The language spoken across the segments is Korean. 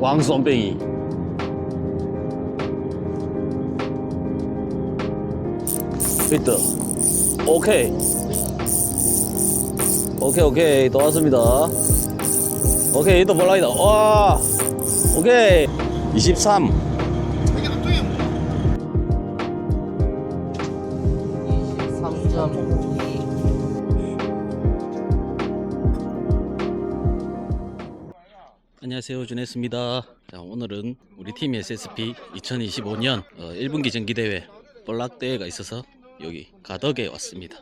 왕손뱅이. 비트. 오케이. 오케이, 오케이. 또 왔습니다. 오케이, 또 볼라이다. 와. 오케이. 23. 안녕하세요 준했습니다. 자, 오늘은 우리 팀 SSP 2025년 어, 1분기 정기대회 볼락대회가 있어서 여기 가덕에 왔습니다.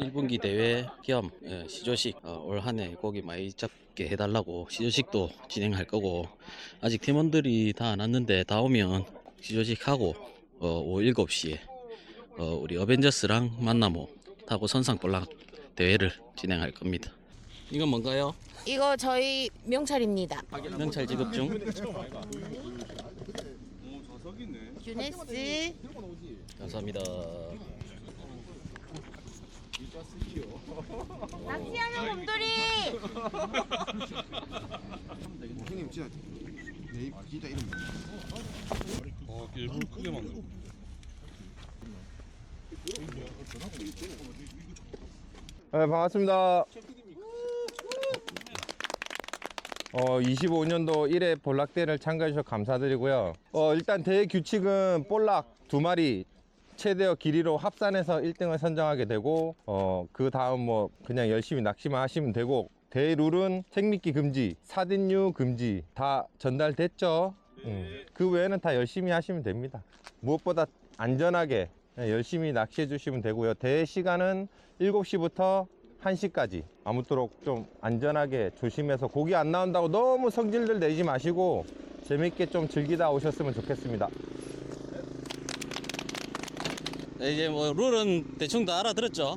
1분기 대회 겸 예, 시조식 어, 올 한해 고기 많이 잡게 해달라고 시조식도 진행할 거고 아직 팀원들이 다 안 왔는데 다 오면 시조식 하고 어, 오후 7시에 어, 우리 어벤져스랑 만나모 타고 선상 볼락 대회를 진행할 겁니다 이건 뭔가요? 이거 저희 명찰입니다. 명찰 지급 중 유네스 감사합니다. 낚시하는 곰돌이 형님 진짜 내 입- 진짜 이름 뭐야? 아, 일부러 크게 만들고. 네, 반갑습니다. 어, 25년도 1회 볼락대를 참가해 주셔서 감사드리고요. 어, 일단 대회 규칙은 볼락 두 마리 최대어 길이로 합산해서 1등을 선정하게 되고 어, 그 다음 뭐 그냥 열심히 낚시만 하시면 되고 대회 룰은 생미끼 금지, 사딘류 금지 다 전달됐죠. 음, 그 외에는 다 열심히 하시면 됩니다. 무엇보다 안전하게 네, 열심히 낚시해 주시면 되고요. 대회 시간은 7시부터 1시까지 아무쪼록 좀 안전하게 조심해서 고기 안 나온다고 너무 성질들 내지 마시고 재밌게 좀 즐기다 오셨으면 좋겠습니다. 네, 이제 뭐 룰은 대충 다 알아들었죠.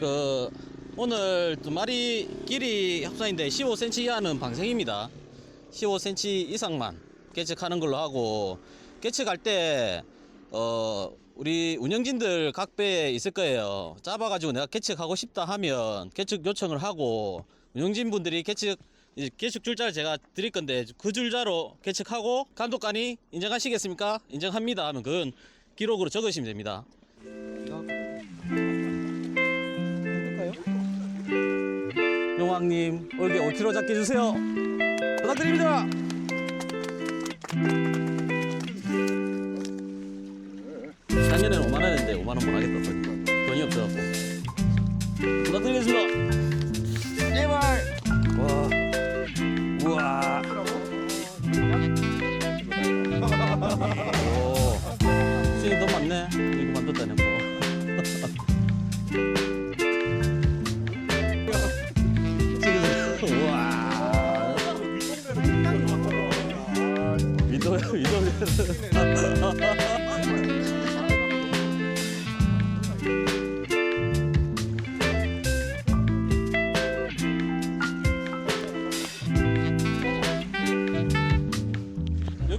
그 오늘 두 마리 길이 합산인데 15cm 이하는 방생입니다. 15cm 이상만 개척하는 걸로 하고 개척할 때 어, 우리 운영진들 각 배에 있을 거예요. 잡아가지고 내가 개척하고 싶다 하면 개척 요청을 하고 운영진 분들이 이제 개척 줄자를 제가 드릴 건데 그 줄자로 개척하고 감독관이 인정하시겠습니까? 인정합니다 하면 그건 기록으로 적으시면 됩니다. 용왕님 올게 5kg 잡게 해주세요. 부탁드립니다. 5만 원인데 5만 원못 하겠다 돈이, 돈이 없어갖고 부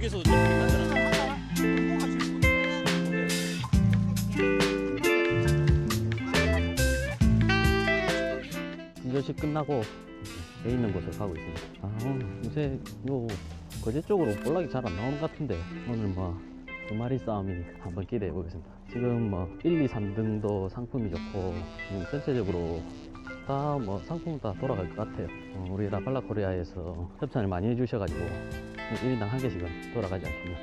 여기서. 이것이 끝나고 배 있는 곳을 가고 있습니다. 아, 요새 요 거제 쪽으로 볼락이 잘 안 나오는 것 같은데 오늘 뭐 두 마리 싸움이 한번 기대해 보겠습니다. 지금 뭐 1, 2, 3등도 상품이 좋고 지금 전체적으로 다 뭐 상품은 다 돌아갈 것 같아요. 어, 우리 라팔라 코리아에서 협찬을 많이 해주셔가지고 1인당 한 개씩은 돌아가지 않습니다.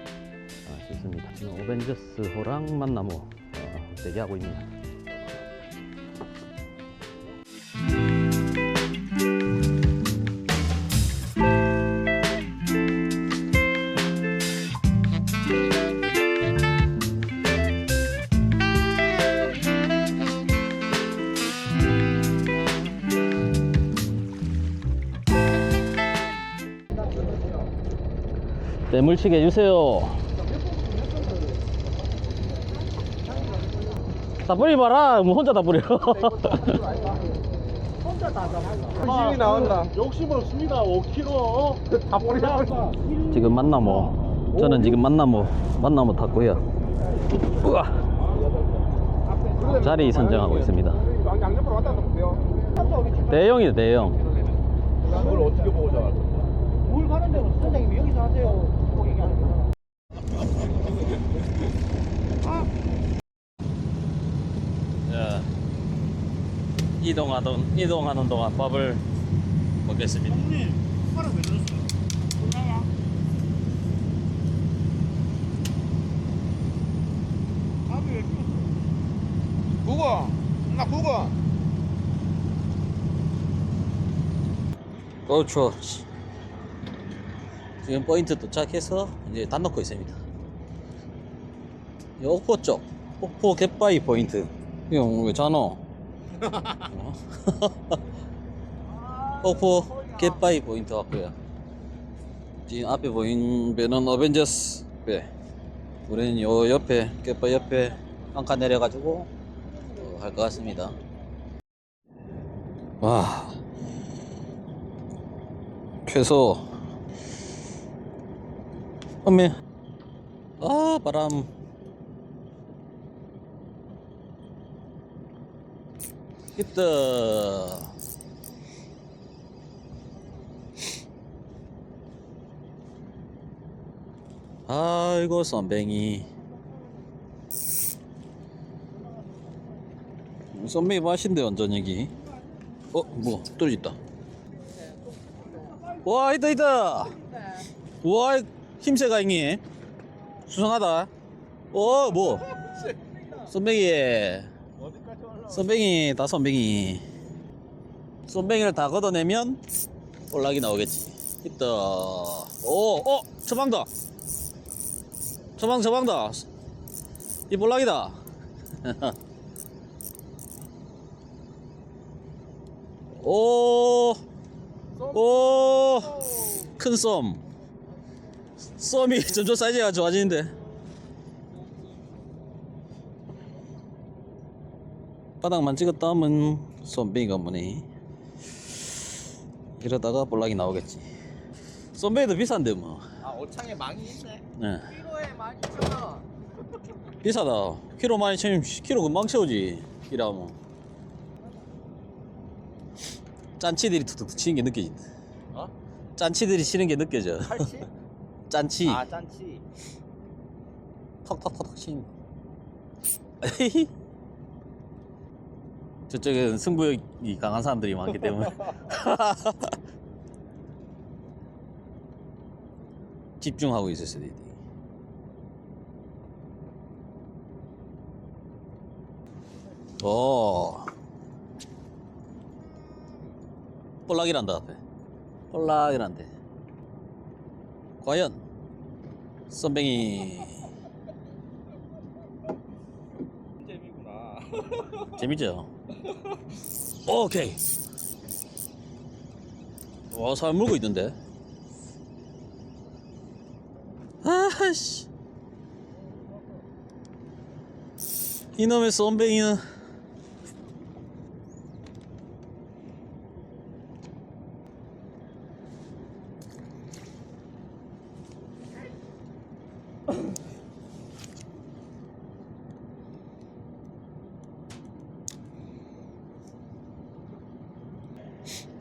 아, 좋습니다. 지금 오벤져스 호랑 만나무 어, 대기하고 있습니 물치게 해주세요. 다 뿌리 봐라. 뭐 혼자 다 뿌려. 열심히 나온다. 욕심 없습니다. 5kg. 다 버려. 지금 만나무. 저는 지금 만나무, 만나무 탔고요. 우와. 자리 선정하고 있습니다. 대형이다, 대형. 그걸 어떻게 보고 잡았어? 물 가는 데는 선생님이 여기서 하세요. 꼭 얘기하는 거야. 자, 이동하던 이동하는 동안 밥을 먹겠습니다. 국어 나 국어 그렇죠. 지금 포인트 도착해서 이제 단 놓고 있습니다. 이 옥포 쪽, 옥포 갯바위 포인트. 이거 왜 자노? 어? 옥포 갯바위 포인트 왔고요. 지금 앞에 보인 배는 어벤져스 배. 우리는 요 옆에 갯바위 옆에 한칸 내려가지고 어, 할것 같습니다. 와. 최소 어메 아 바람 있다. 아이고 썬뱅이. 썬뱅이 맛인데 완전 여기? 어? 뭐 떨어졌다. 와 있다 있다. 와 힘세가 형님. 수상하다. 어 뭐? 선뱅이 선뱅이 다 선뱅이 선뱅이를 다 걷어내면 올락이 나오겠지. 있다 오어 처방다. 처방 처방다. 이 볼락이다. 오 오, 큰 썸. 썸이 점점 사이즈가 좋아지는데. 바닥만 찍었다면 썸뱅이가 뭐니? 이러다가 볼락이 나오겠지. 썸뱅이도 비싼데 뭐. 아, 오창에 망이 있네. 네. 키로에 12,000원. 비싸다. 키로 많이 채우면 키로 금방 채우지. 이라면. 짠치들이 툭툭 치는 게 느껴진다. 어? 짠치들이 치는 게 느껴져. 팔치? 짠치. 아, 짠치. 턱턱턱턱 치는. 에헤히. 저쪽엔 승부욕이 강한 사람들이 많기 때문에. 집중하고 있었어야 돼. 오. 볼락이란다 앞에. 볼락이란데. 과연 썸뱅이 재미구나. 재밌죠? 오케이. 와, 사람 물고 있던데. 아씨. 이놈의 썸뱅이는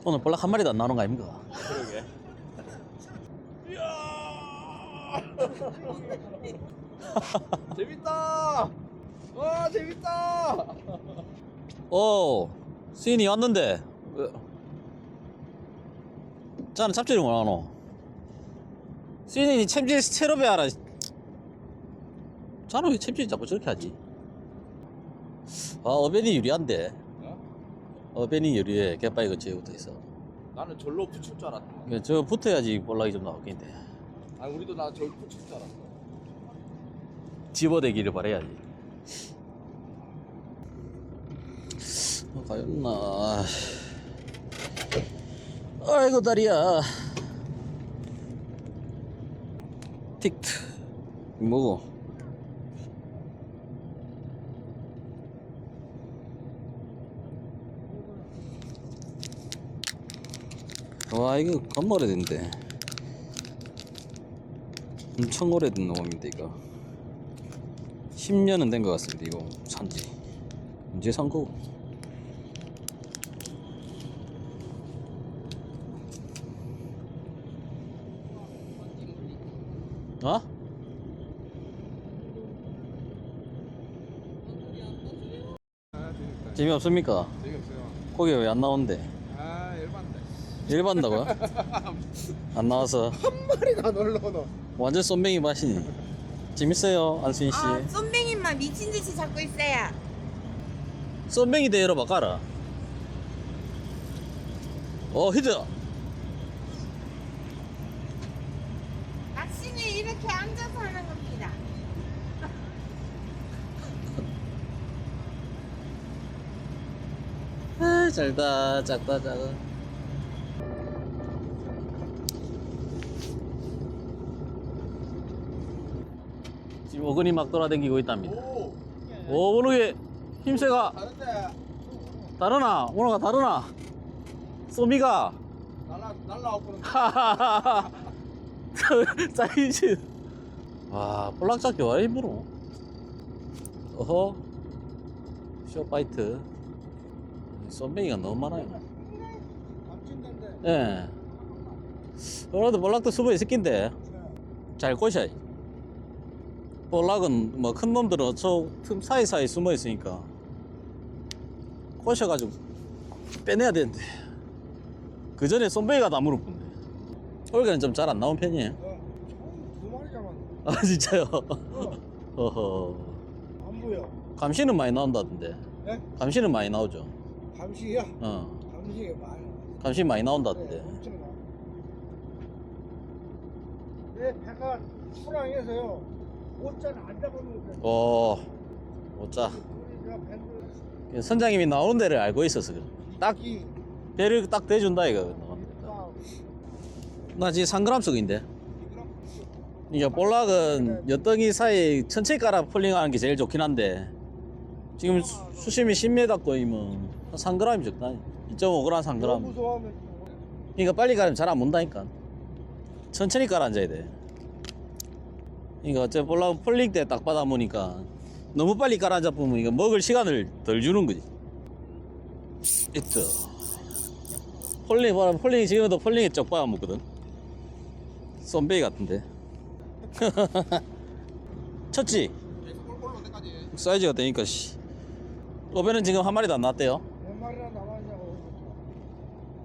오늘 볼락 한 마리도 안 나오는 거 아닙니까? 재밌다. 와, 재밌다. 오, 수인이 왔는데. 왜? 자는 잡지를 못 하노. 수인이 챔질 스테로베 하라. 자는 왜 챔질 자꾸 저렇게 하지? 아, 어벤이 유리한데. 어벤이 유리해. 개빠이 거치에 붙어 있어. 나는 절로 붙일 줄 알았다. 그러니까 저 붙어야지 볼락이 좀 나오겠는데. 아, 우리도 나절 붙일 줄 알았어. 집어대기를 바래야지. 어, 가였나. 아이고 다리야. 틱트. 뭐고? 와 이거 겁나 오래된데 엄청 오래된 놈인데 이거 10년은 된 것 같습니다 이거 산지 언제 산 거고 어? 재미없습니까? 재미없어요. 거기 왜 안 나오는데? 아 열받네. 일반다고요? 안 나와서 머리가 놀러 너. 완전 쏨뱅이 맛이니 재밌어요 안수인 씨 아, 쏨뱅이만 미친 듯이 잡고 있어요. 쏨뱅이 대회로 바꿔라 어 히트 낚시는 이렇게 앉아서 하는 겁니다. 아 잘다 작다 작아 지금 어근이 막 돌아다니고 있답니다. 오. 오 오늘 힘세가 다르나? 오늘가 다르나? 쏘미가 날라 날라오고는 하하하하 사이즈 와 볼락 잡기 와 힘들어 어허. 쇼파이트. 썸뱅이가 너무 많아요. 예. 그래도 볼락도 수분이 새끼인데. 잘 꼬셔야지 볼락은 뭐 큰 놈들은 저 틈 사이사이 숨어 있으니까 꼬셔가지고 빼내야 되는데 그 전에 썸뱅이가 다 물었군데 올해는 좀 잘 안 나온 편이에요 두 마리 잡았네. 아 진짜요? 어허 안 보여. 감시는 많이 나온다던데 네? 감시는 많이 나오죠 감시야. 어 감시가 많아. 감시 많이 나온다던데 엄청 많아. 내 배가 수랑해서요. 안 잡았는데. 오 우리가 밴드 선장님이 나오는 데를 알고 있어서 그래. 딱 이 배를 딱 대준다 이거. 나 지금 3g씩인데. 이게 볼락은 엿덩이 사이 천천히 깔아 폴링하는 게 제일 좋긴 한데. 지금 수- 수심이 10m 거이면 한 3g이 적다. 2.5g 3g 너무 무서워하면 그러니까 빨리 가면 잘 안 문다니까. 천천히 깔아 앉아야 돼. 그러니까 어째 볼라 폴링 때딱 받아 보니까 너무 빨리 깔아 앉아 보면 이거 먹을 시간을 덜 주는 거지. 있다. 폴링 봐라 폴링 지금도 폴링에 쩍 빨아 먹거든. 썸베이 같은데. 쳤지? 사이즈가 되니까 씨. 로베는 지금 한 마리도 안 나왔대요. 몇 마리나 남았냐고.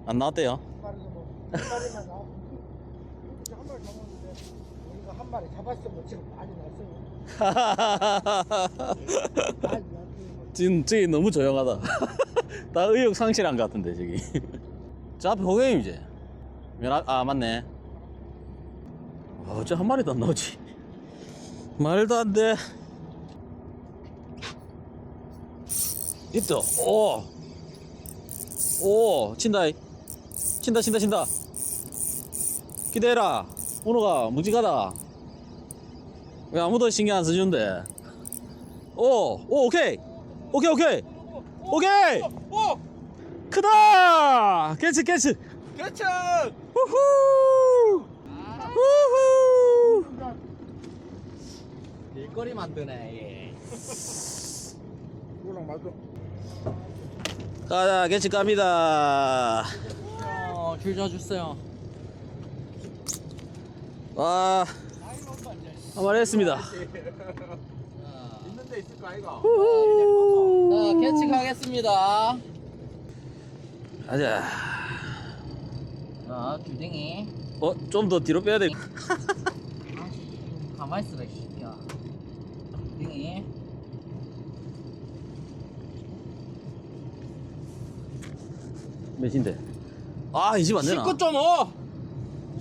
안 나왔대요. 한 마리도 뭐. 한 마리만 나와. 이제 한 마리 잡았는데 우리가 한 마리 잡았으면 지금 많이 났어요. 지금 저기 너무 조용하다. 다 의욕 상실한 것 같은데 저기. 저 앞에 이제. 면아 아 맞네. 어째 한 마리도 안 나오지. 말도 안 돼. 있다. 오. 오 친다. 친다 친다 친다. 기대해라. 오너가 무지가다. 왜 아무도 신경 안 써주는데. 오, 오, 오케이. 오케이, 오케이. 오케이. 오 크다. 캐치, 캐치. 개천 후후. 후후. 일거리 만드네 그거랑 맞아. 가자, 캐치 갑니다. 줄 줘주세요 와, 한 마리 했습니다. 있는 데 있을 거 아이가. 캐치 가겠습니다 가자. 자 주댕이 어, 좀 더 뒤로 빼야 돼. 가만히 있어라 이 새끼야 주댕이 몇인데? 아, 이 집 안 되나? 19.5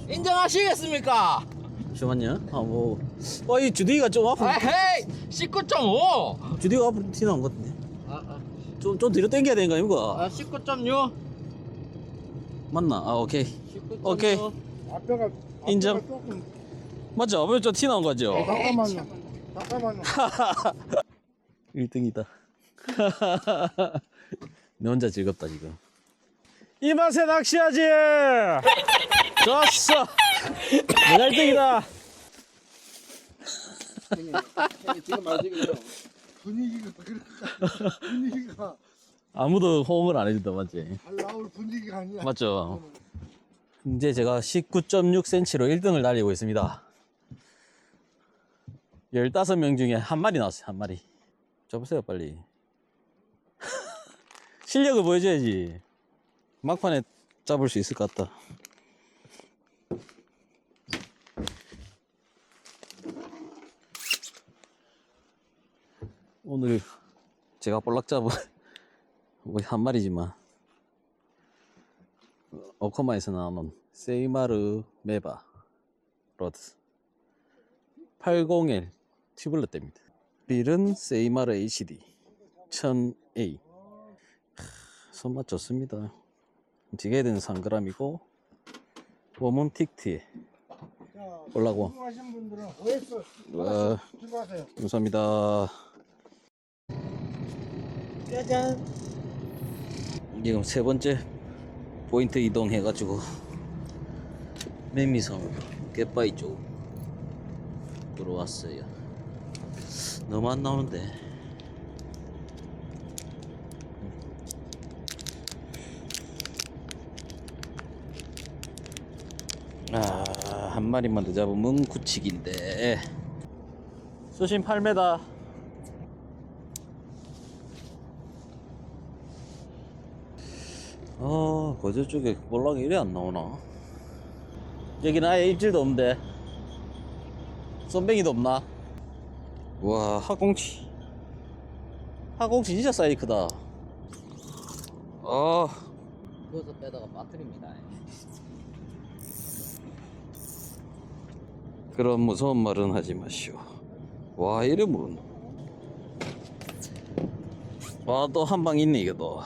인정하시겠습니까? 잠시만요. 아, 뭐. 어, 이 주둥이가 좀 앞으로. 에헤이 19.5 주둥이가 앞으로 튀어나온 것 같은데. 아, 좀, 좀 뒤로 당겨야 되는 거 아닙니까? 아, 19.6 맞나? 아, 오케이. 19.6 오케이. 앞에가 인정. 앞에가 조금 맞죠? 앞에 좀 튀어나온 거죠? 잠깐만요. 잠깐만요. 1등이다. 내 혼자 즐겁다, 지금. 이 맛에 낚시하지! 좋았어! 내가 1등이다! 지금 말지기요. 분위기가 그렇다. 분위기가 아무도 호응을 안 해준다, 맞지? 잘 나올 분위기가 아니야. 맞죠? 이제 제가 19.6cm로 1등을 달리고 있습니다. 15명 중에 한 마리 나왔어요, 한 마리. 잡으세요, 빨리. 실력을 보여줘야지. 막판에 잡을 수 있을 것 같다. 오늘 제가 볼락 잡은 뭐한 마리지만 어커마에서 나오는 세이마르 메바 로드 801 튜블러 대입니다. 릴은 세이마르 HD 1000A 손맛 좋습니다. 지게는 3g이고 웜은 틱트에 올라고. 하신 분들은 OS 와. 감사합니다 짜잔. 지금 세 번째 포인트 이동해가지고 매미섬 깨빠이 쪽으로 왔어요. 너무 안 나오는데. 아, 한 마리만 더 잡으면 구치기인데. 수심 8m. 아, 거저 쪽에 볼락이 이래 안 나오나? 여기는 아예 입질도 없는데. 쏨뱅이도 없나? 와, 학꽁치. 학꽁치 진짜 사이즈 크다. 아. 그것도 빼다가 빠뜨립니다. 그런 무서운 말은 하지 마시오. 와, 이래 물었노. 와, 또 한 방 있네, 이게 또.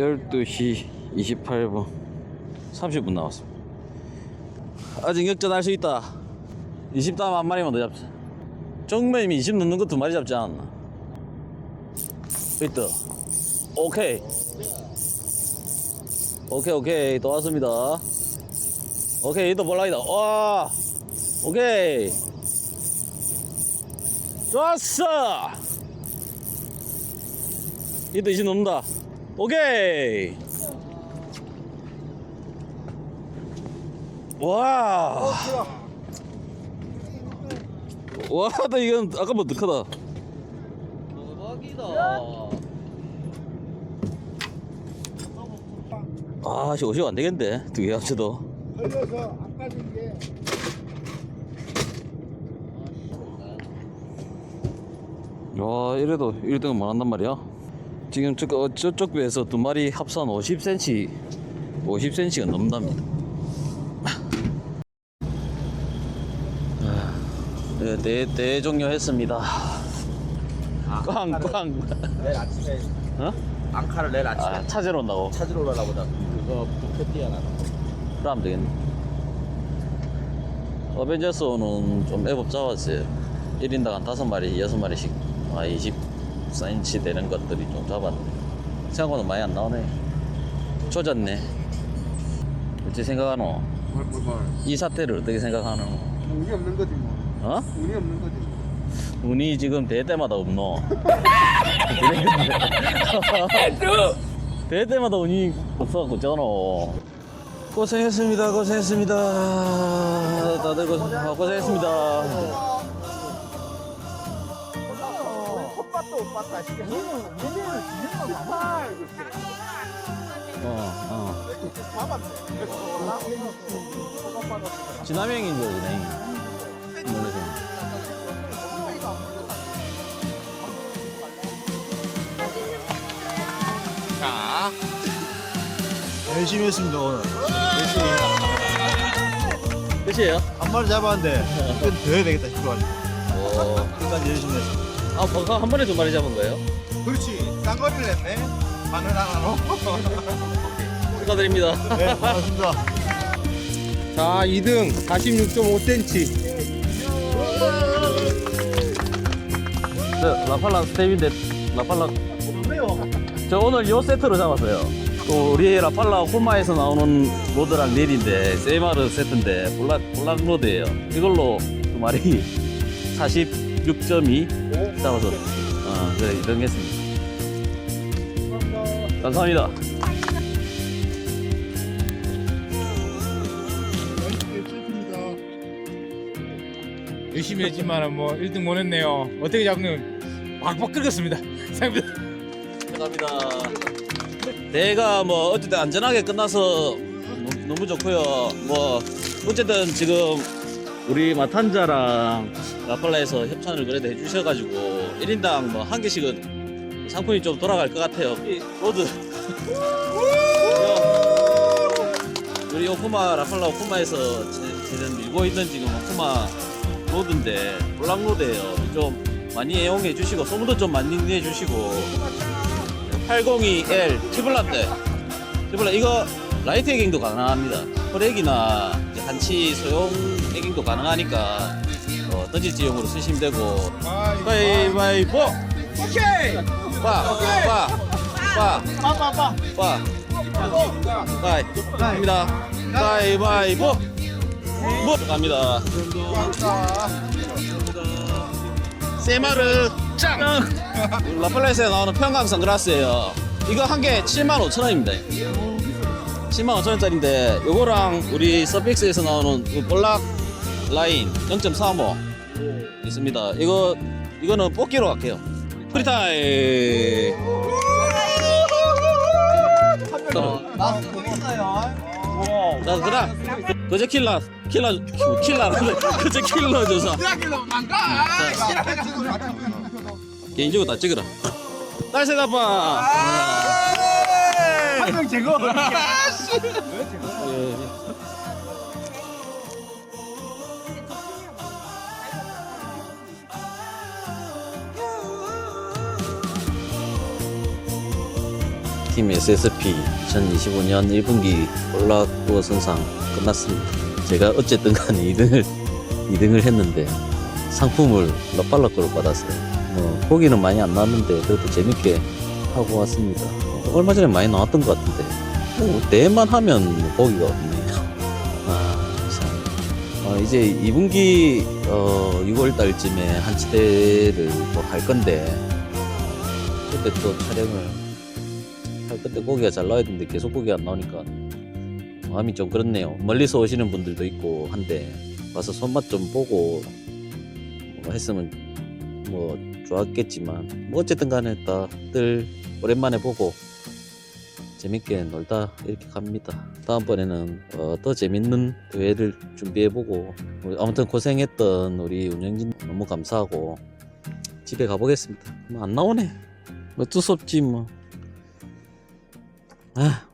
12시 28분. 30분 나왔습니다. 아직 역전할 수 있다. 20다음 한 마리만 더 잡자. 정매임이 20 넣는 것도 많이 잡지 않았나? 있다. 오케이. 오케이 오케이. 또 왔습니다. 오케이 이따 볼라이다. 와! 오케이. 좋았어! 이따 20 넣는다. 오케이. 와. 와, 나 이건 아까보다 더 크다. 대박이다. 아, 씨, 오시고 안 되겠는데? 두 개 합쳐도. 걸려서 안 빠진 게 와, 이래도 1등은 못 한단 말이야? 지금 저, 어, 저쪽 배에서 두 마리 합산 50cm, 50cm가 넘답니다. 아, 네, 네, 네 종료했습니다. 꽝, 꽝. 내일 아침에 어? 앙카를 내일 아침에 아, 찾으러 온다고? 찾으러 오려나 보다. 그거 부캐 뛰어나는 거. 그러면 되겠네. 어벤져스는 좀 애법 잡았어요. 1인당 한 5마리, 6마리씩. 아, 24인치 되는 것들이 좀 잡았는데. 생각보다 많이 안 나오네. 조졌네. 어찌 생각하노? 이 사태를 어떻게 생각하노? 운이 없는 거지 뭐. 어? 운이 없는 거지. 운이 지금 대 때마다 없노. 대 때마다 운이 없어갖고 쩌노. 고생했습니다. 고생했습니다. 다들 고생, 아, 고생했습니다. 못 봤다. 진짜. 얘는 얘네를 지는 건 많아. 어, 어. 잡았네. 진화명인 줄 알네. 놀래서. 열심히 했습니다 오늘 열심히 끝이에요? 한 마리 잡았는데 이건 더 해야 되겠다 싶어가지고 오. 끝까지 열심히 했습니다 아, 버가 한 번에 두 마리 잡은 거예요? 그렇지 쌍거리를 했네 바늘 하나로 축하드립니다. 네 고맙습니다 자, 2등 46.5cm. 저 라팔라 스텝인데, 라팔라. 저 오늘 요 세트로 잡았어요. 또 우리 라팔라 호마에서 나오는 로드랑 릴인데 세마르 세트인데 볼락 볼락 로드예요. 이걸로 두 마리 46.2 잡아서 어, 그래 이동했습니다. 감사합니다. 열심히 했지만 뭐 1등 못 했네요. 어떻게 잡는 박박 끓였습니다. 생각보다 감사합니다. 대회가 뭐 어쨌든 안전하게 끝나서 너무, 너무 좋고요. 뭐 어쨌든 지금 우리 마탄자랑 라팔라에서 협찬을 그래도 해주셔가지고 1인당 뭐 한 개씩은 상품이 좀 돌아갈 것 같아요. 이 로드. 우리 오쿠마 라팔라 오쿠마에서 제- 지금 밀고 있는 지금 오쿠마 로드인데 볼락 로드예요. 좀 많이 애용해 주시고 소문도 좀 많이 내 주시고 802L 티블라인데 티블라 이거 라이트 에깅도 가능합니다. 홀액이나 이제 한치 소형 에깅도 가능하니까 어, 던질 지용으로 쓰시면 되고. 가위바위보. 오케이. 빠빠빠빠빠 가위입니다. 가위바위보. 뭐 갑니다. 세마르 짱. 라플레스에 나오는 평강 선글라스예요. 이거 한 개 75,000원입니다. 75,000원짜리인데 요거랑 우리 서픽스에서 나오는 그 볼락 라인 0.35 있습니다. 이거 이거는 뽑기로 할게요. 프리타임! 자 그다음. 그제 킬러 킬러 킬러라는데 그제 킬러 조사 개인적으로 다 찍으라. 딸새 아빠 한명 제거. 팀 SSP 2025년 1분기 올라투어 선상 끝났습니다. 제가 어쨌든 간에 2등을 2등을 했는데 상품을 거로 받았어요. 뭐 고기는 많이 안 나왔는데 그래도 재밌게 하고 왔습니다. 어, 얼마 전에 많이 나왔던 것 같은데 뭐 대만 하면 뭐 고기가 없네요. 아 참. 어, 이제 2분기 어, 6월 달쯤에 한치대를 또 할 건데 그때 또 촬영을 할 그때 고기가 잘 나와야 되는데 계속 고기가 안 나오니까 마음이 좀 그렇네요. 멀리서 오시는 분들도 있고 한데 와서 손맛 좀 보고 뭐 했으면 뭐 좋았겠지만 뭐 어쨌든 간에 다들 오랜만에 보고 재밌게 놀다 이렇게 갑니다. 다음번에는 어, 더 재밌는 대회를 준비해보고 아무튼 고생했던 우리 운영진 너무 감사하고 집에 가보겠습니다. 뭐 안 나오네. 어쩔 수 없지 뭐. 아,